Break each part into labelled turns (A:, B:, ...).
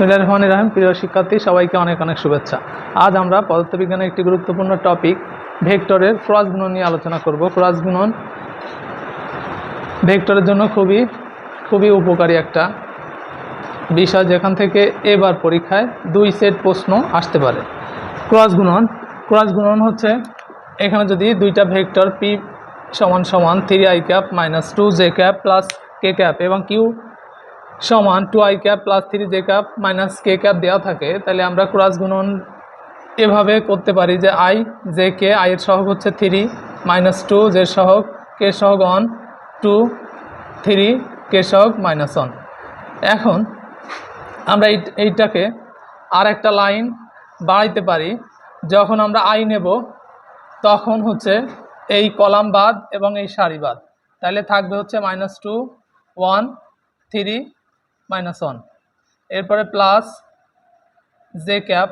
A: বিসমিল্লাহ রহমান রাহিম। প্রিয় শিক্ষার্থী, সবাইকে অনেক অনেক শুভেচ্ছা। আজ আমরা পদার্থবিজ্ঞানের একটি গুরুত্বপূর্ণ টপিক ভেক্টরের ক্রস গুণন নিয়ে আলোচনা করব। ক্রস গুণন ভেক্টরের জন্য খুবই খুবই উপকারী একটা বিষয়, যেখান থেকে এবার পরীক্ষায় দুই সেট প্রশ্ন আসতে পারে। ক্রস গুণন ক্রস গুণন হচ্ছে এখানে যদি দুইটা ভেক্টর পি সমান সমান three I cap minus two J cap plus K cap এবং কিউ সমান two I cap plus three J cap minus K cap দেওয়া থাকে, তাহলে আমরা ক্রস গুণন এভাবে করতে পারি যে আই, জে, কে, আই এর সহগ হচ্ছে থ্রি মাইনাস টু জে সহগ, কে সহগ অন? টু, থ্রি, কে সহগ মাইনাস ওয়ান এখন আমরা এই, এইটাকে আর একটা লাইন বাড়াইতে পারি, যখন আমরা আই নেব, তখন হচ্ছে এই কলাম বাদ এবং এই সারি বাদ, তাহলে থাকবে হচ্ছে minus two, one, three minus one এরপরে plus J cap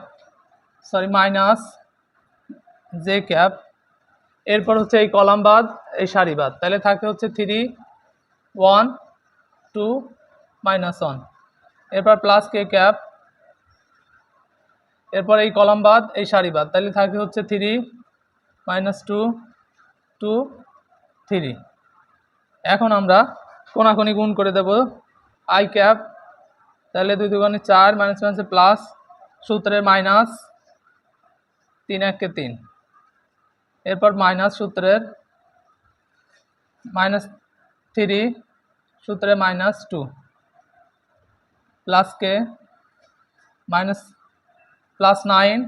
A: sorry minus J cap এরপর হচ্ছে এই কলাম বাদ, এই সারি বাদ। তাহলে থাকে হচ্ছে three one two minus one এরপর প্লাস কে ক্যাপ এরপর এই কলাম বাদ, এই সারি বাদ। তাহলে থাকে হচ্ছে three minus two two three এখন আমরা কোনাকুনি গুণ করে দেব। আই ক্যাপ তাহলে দুই দুগুণে চার মাইনাস মাইনাসে প্লাস সূত্রের মাইনাস তিন এককে তিন। এরপর মাইনাস সূত্রের মাইনাস থ্রি সূত্রে minus two plus K? Minus plus nine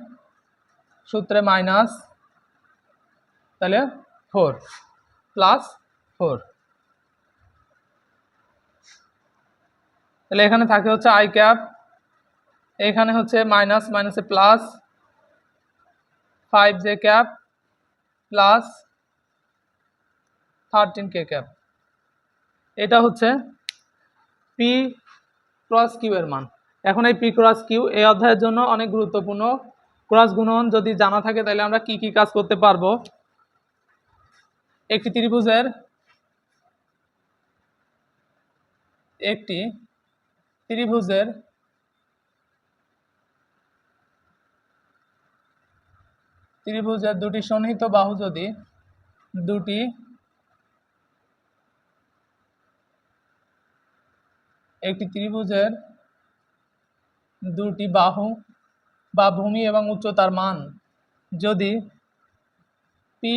A: সূত্রে মাইনাস তাহলে ফোর প্লাস ফোর তাহলে এখানে থাকে হচ্ছে আই ক্যাপ, এখানে হচ্ছে মাইনাস মাইনাসে plus five J cap plus thirteen K cap. এটা হচ্ছে পি ক্রস কিউ এর মান। এখন এই পি ক্রস কিউ এই অধ্যায়ের জন্য অনেক গুরুত্বপূর্ণ। ক্রস গুণন যদি জানা থাকে তাহলে আমরা কি কি কাজ করতে পারব? একটি ত্রিভুজের একটি ত্রিভুজের ত্রিভুজের দুটি সন্নিহিত বাহু যদি দুটি একটি ত্রিভুজের দুটি বাহু বা ভূমি এবং উচ্চতার মান যদি পি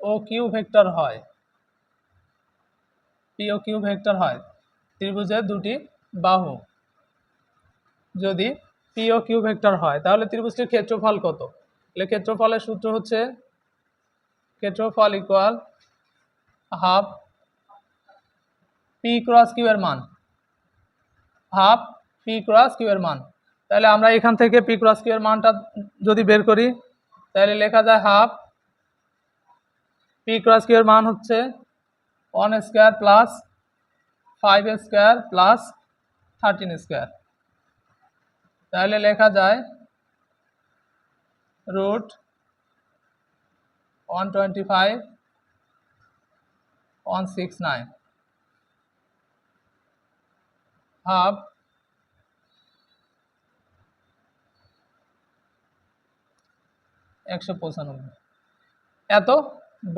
A: ও কিউ ভেক্টর হয় পি ও কিউ ভেক্টর হয়, ত্রিভুজের দুটি বাহু। যদি পি ও কিউ ভেক্টর হয়, তাহলে ত্রিভুজটির ক্ষেত্রফল কত? ক্ষেত্রফলের সূত্র হচ্ছে ক্ষেত্রফল equal half P cross Q মান। হাফ পি ক্রস কিউ এর মান। তাহলে আমরা এখান থেকে পি ক্রস কিউ এর মানটা যদি বের করি, তাহলে লেখা যায় হাফ পি ক্রস কিউ এর মান হচ্ছে one square plus five square plus thirteen square তাহলে লেখা যায় root one twenty five one six nine half একশো পঁচানব্বই। এত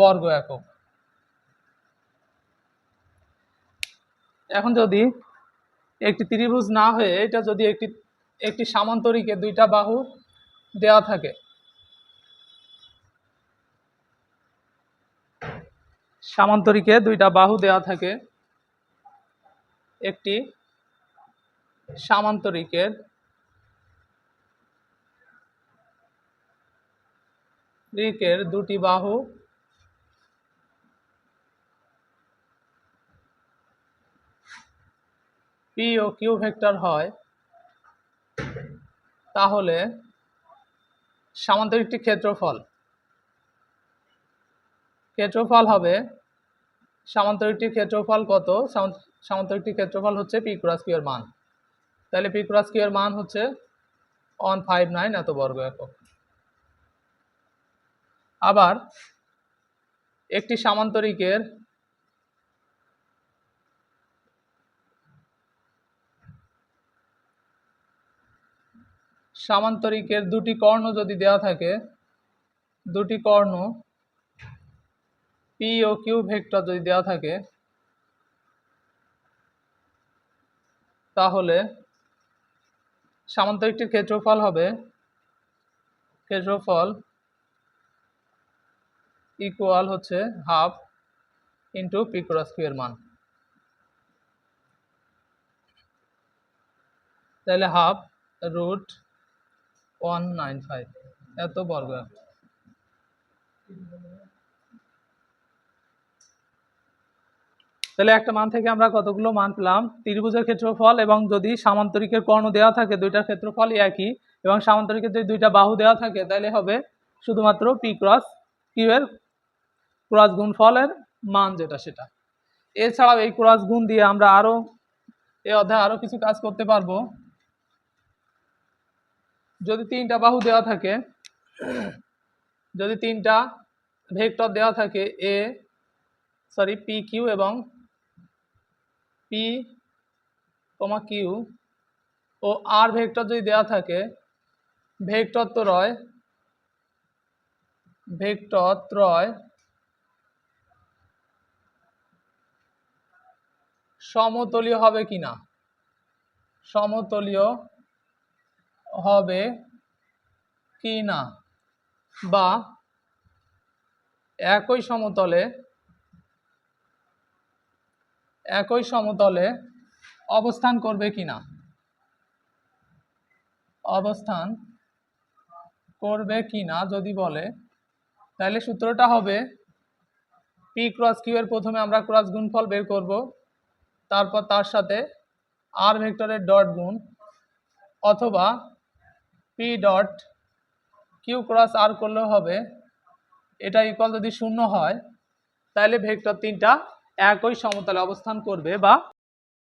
A: বর্গ একক। এখন যদি একটি ত্রিভুজ না হয়ে এটা যদি একটি একটি সামান্তরিকে দুইটা বাহু দেওয়া থাকে। সামান্তরিকে দুইটা বাহু দেওয়া থাকে। একটি সামান্তরিকের রিকের দুটি বাহু পি ও কিউ ভেক্টর হয়, তাহলে সামান্তরিকটি ক্ষেত্রফল। ক্ষেত্রফল হবে সামান্তরিকটির ক্ষেত্রফল কত? সামান্ত- সামান্তরিকটির ক্ষেত্রফল হচ্ছে পি মান। তাহলে পি মান হচ্ছে ওয়ান ফাইভ নাইন এত বর্গ একক। আবার একটি সামান্তরিকের সামান্তরিকের দুটি কর্ণ যদি দেওয়া থাকে, দুটি কর্ণ পি ও কিউ ভেক্টর যদি দেওয়া থাকে, তাহলে সামান্তরিকটির ক্ষেত্রফল হবে, ক্ষেত্রফল ইকুয়াল হচ্ছে হাফ ইন্টু পি ক্রস মান। তাহলে half root one nine five এত বর্গ তাহলে একটা মান থেকে আমরা কতগুলো মান পেলাম? ত্রিভুজের ক্ষেত্রফল এবং যদি সামান্তরিকের কর্ণ দেওয়া থাকে, দুইটার ক্ষেত্রফলই একই। এবং সামান্তরিকের যদি দুইটা বাহু দেওয়া থাকে, তাহলে হবে শুধুমাত্র পি ক্রস কিউ এর ক্রস গুণফলের মান যেটা সেটা। এছাড়াও এই ক্রস গুণ দিয়ে আমরা আরও, এই অধ্যায়ে আরও কিছু কাজ করতে পারব। যদি তিনটা বাহু দেওয়া থাকে, যদি তিনটা ভেক্টর দেওয়া থাকে এ সরি পি কিউ এবং পি কমা কিউ ও আর ভেক্টর যদি দেওয়া থাকে, ভেক্টর ত্রয় ভেক্টর ত্রয় সমতলীয় হবে কিনা? সমতলীয় হবে কি না? বা একই সমতলে একই সমতলে অবস্থান করবে কি না? অবস্থান করবে কিনা যদি বলে, তাহলে সূত্রটা হবে পি ক্রস কিউ এর প্রথমে আমরা ক্রস গুণফল বের করব, তারপর তার সাথে আর ভেক্টরের ডট গুণ অথবা P dot Q cross R করলেও হবে। এটা ইকুয়াল যদি শূন্য হয়, তাহলে ভেক্টর তিনটা একই সমতলে অবস্থান করবে বা